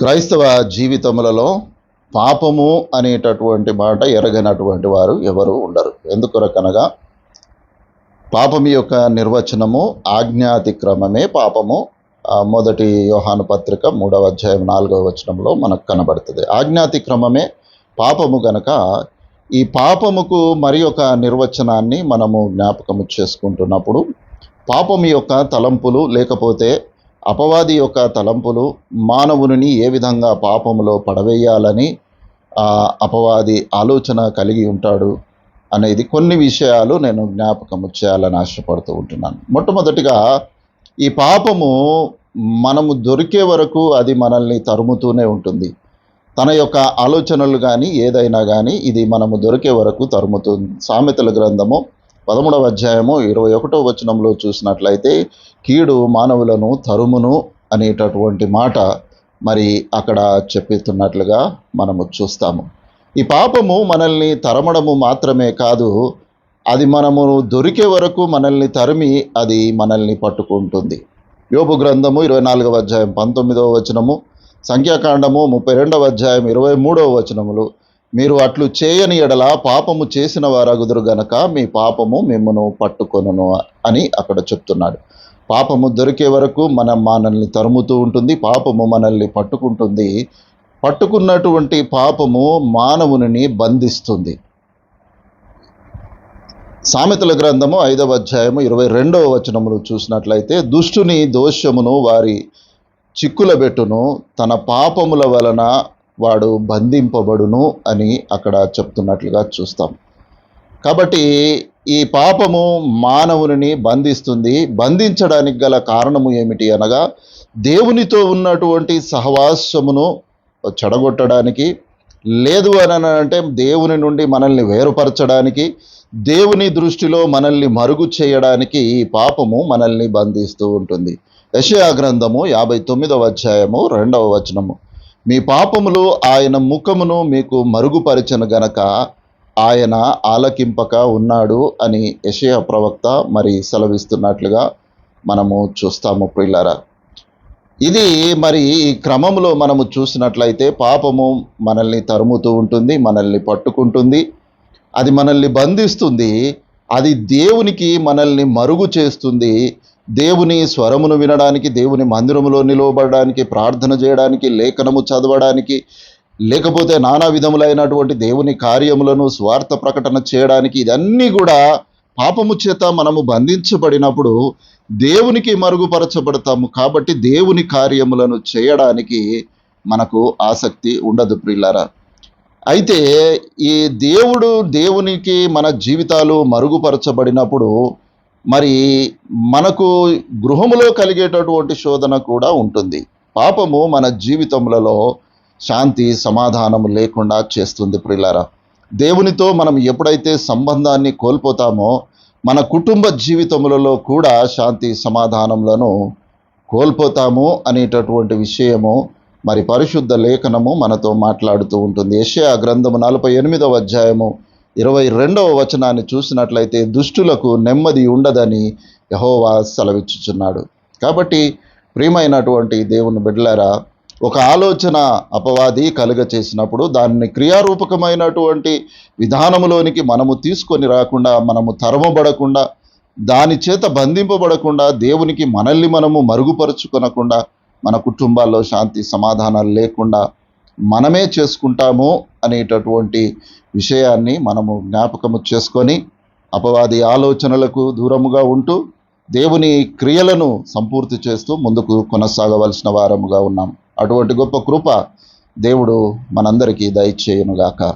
క్రైస్తవ జీవితములలో పాపము అనేటటువంటి మాట ఎరగనటువంటి వారు ఎవరు ఉండరు. ఎందుకొరకనగా పాపం యొక్క నిర్వచనము ఆజ్ఞాతిక్రమమే పాపము. మొదటి యోహాను పత్రిక మూడవ అధ్యాయం నాలుగవ వచనంలో మనకు కనబడుతుంది. ఆజ్ఞాతిక్రమమే పాపము గనక ఈ పాపముకు మరి ఒక నిర్వచనాన్ని మనము జ్ఞాపకము చేసుకుంటున్నప్పుడు పాపం యొక్క తలంపులు లేకపోతే అపవాది యొక్క తలంపులు మానవుని ఏ విధంగా పాపంలో పడవేయాలని అపవాది ఆలోచన కలిగి ఉంటాడు అనేది కొన్ని విషయాలు నేను జ్ఞాపకము చేయాలని ఆశపడుతూ ఉంటున్నాను. మొట్టమొదటిగా ఈ పాపము మనము దొరికే వరకు అది మనల్ని తరుముతూనే ఉంటుంది. తన యొక్క ఆలోచనలు కానీ ఏదైనా కానీ ఇది మనము దొరికే వరకు తరుముతుంది సామెతల గ్రంథము పదమూడవ అధ్యాయము ఇరవై ఒకటో వచనంలో చూసినట్లయితే కీడు మానవులను తరుమును అనేటటువంటి మాట మరి అక్కడ చెప్పుతున్నట్లుగా మనము చూస్తాము. ఈ పాపము మనల్ని తరమడము మాత్రమే కాదు అది మనము దొరికే వరకు మనల్ని తరిమి అది మనల్ని పట్టుకుంటుంది. యోపు గ్రంథము ఇరవై నాలుగవ అధ్యాయం పంతొమ్మిదవ వచనము సంఖ్యాకాండము ముప్పై రెండవ అధ్యాయం ఇరవై మూడవ వచనములు మీరు అట్లు చేయని ఎడల పాపము చేసిన వారగుదురు గనక మీ పాపము మిమ్మను పట్టుకొనును అని అక్కడ చెప్తున్నాడు. పాపము దొరికే వరకు మనం మనల్ని తరుముతూ ఉంటుంది పాపము మనల్ని పట్టుకుంటుంది. పట్టుకున్నటువంటి పాపము మానవుని బంధిస్తుంది. సామెతల గ్రంథము ఐదవ అధ్యాయము ఇరవై రెండవ వచనములు చూసినట్లయితే దుష్టుని దోషమును వారి చిక్కులబెట్టును తన పాపముల వలన వాడు బంధింపబడును అని అక్కడ చెప్తున్నట్లుగా చూస్తాం. కాబట్టి ఈ పాపము మానవుని బంధిస్తుంది. బంధించడానికి గల కారణము ఏమిటి అనగా దేవునితో ఉన్నటువంటి సహవాసమును చెడగొట్టడానికి లేదు అని అంటే దేవుని నుండి మనల్ని వేరుపరచడానికి దేవుని దృష్టిలో మనల్ని మరుగు చేయడానికి ఈ పాపము మనల్ని బంధిస్తూ ఉంటుంది. యశయా గ్రంథము యాభై తొమ్మిదవ అధ్యాయము రెండవ వచనము. మీ పాపములు ఆయన ముఖమును మీకు మరుగుపరచను గనక ఆయన ఆలకింపక ఉన్నాడు అని యషయ ప్రవక్త మరి సెలవిస్తున్నట్లుగా మనము చూస్తాము ప్రిల్లరా ఇది మరి ఈ క్రమంలో మనము చూసినట్లయితే పాపము మనల్ని తరుముతూ ఉంటుంది మనల్ని పట్టుకుంటుంది అది మనల్ని బంధిస్తుంది అది దేవునికి మనల్ని మరుగు చేస్తుంది దేవుని స్వరమును వినడానికి దేవుని మందిరములో నిలవబడడానికి ప్రార్థన చేయడానికి లేఖనము చదవడానికి లేకపోతే నానా విధములైనటువంటి దేవుని కార్యములను స్వార్థ ప్రకటన చేయడానికి ఇదన్నీ కూడా పాపము చేత మనము బంధించబడినప్పుడు దేవునికి మరుగుపరచబడతాము. కాబట్టి దేవుని కార్యములను చేయడానికి మనకు ఆసక్తి ఉండదు ప్రిల్లారా అయితే ఈ దేవుడు దేవునికి మన జీవితాలు మరుగుపరచబడినప్పుడు మరి మనకు గృహములో కలిగేటటువంటి శోధన కూడా ఉంటుంది. పాపము మన జీవితములలో శాంతి సమాధానం లేకుండా చేస్తుంది ప్రిలారా. దేవునితో మనం ఎప్పుడైతే సంబంధాన్ని కోల్పోతామో మన కుటుంబ జీవితములలో కూడా శాంతి సమాధానములను కోల్పోతాము అనేటటువంటి విషయము మరి పరిశుద్ధ లేఖనము మనతో మాట్లాడుతూ ఉంటుంది. యెషయా గ్రంథము నలభై ఎనిమిదవ అధ్యాయము ఇరవై రెండవ వచనాన్ని చూసినట్లయితే దుష్టులకు నెమ్మది ఉండదని యహోవా సెలవిచ్చుచున్నాడు. కాబట్టి ప్రియమైనటువంటి దేవుని బిడ్డలారా ఒక ఆలోచన అపవాది కలుగ చేసినప్పుడు దాన్ని క్రియారూపకమైనటువంటి విధానములోనికి మనము తీసుకొని రాకుండా మనము తరమబడకుండా దాని చేత బంధింపబడకుండా దేవునికి మనల్ని మనము మరుగుపరుచుకొనకుండా మన కుటుంబాల్లో శాంతి సమాధానాలు లేకుండా మనమే చేసుకుంటాము అనేటటువంటి విషయాన్ని మనము జ్ఞాపకము చేసుకొని అపవాది ఆలోచనలకు దూరముగా ఉంటూ దేవుని క్రియలను సంపూర్తి చేస్తూ ముందుకు కొనసాగవలసిన వారముగా ఉన్నాం. అటువంటి గొప్ప కృప దేవుడు మనందరికీ దయచేయనుగాక.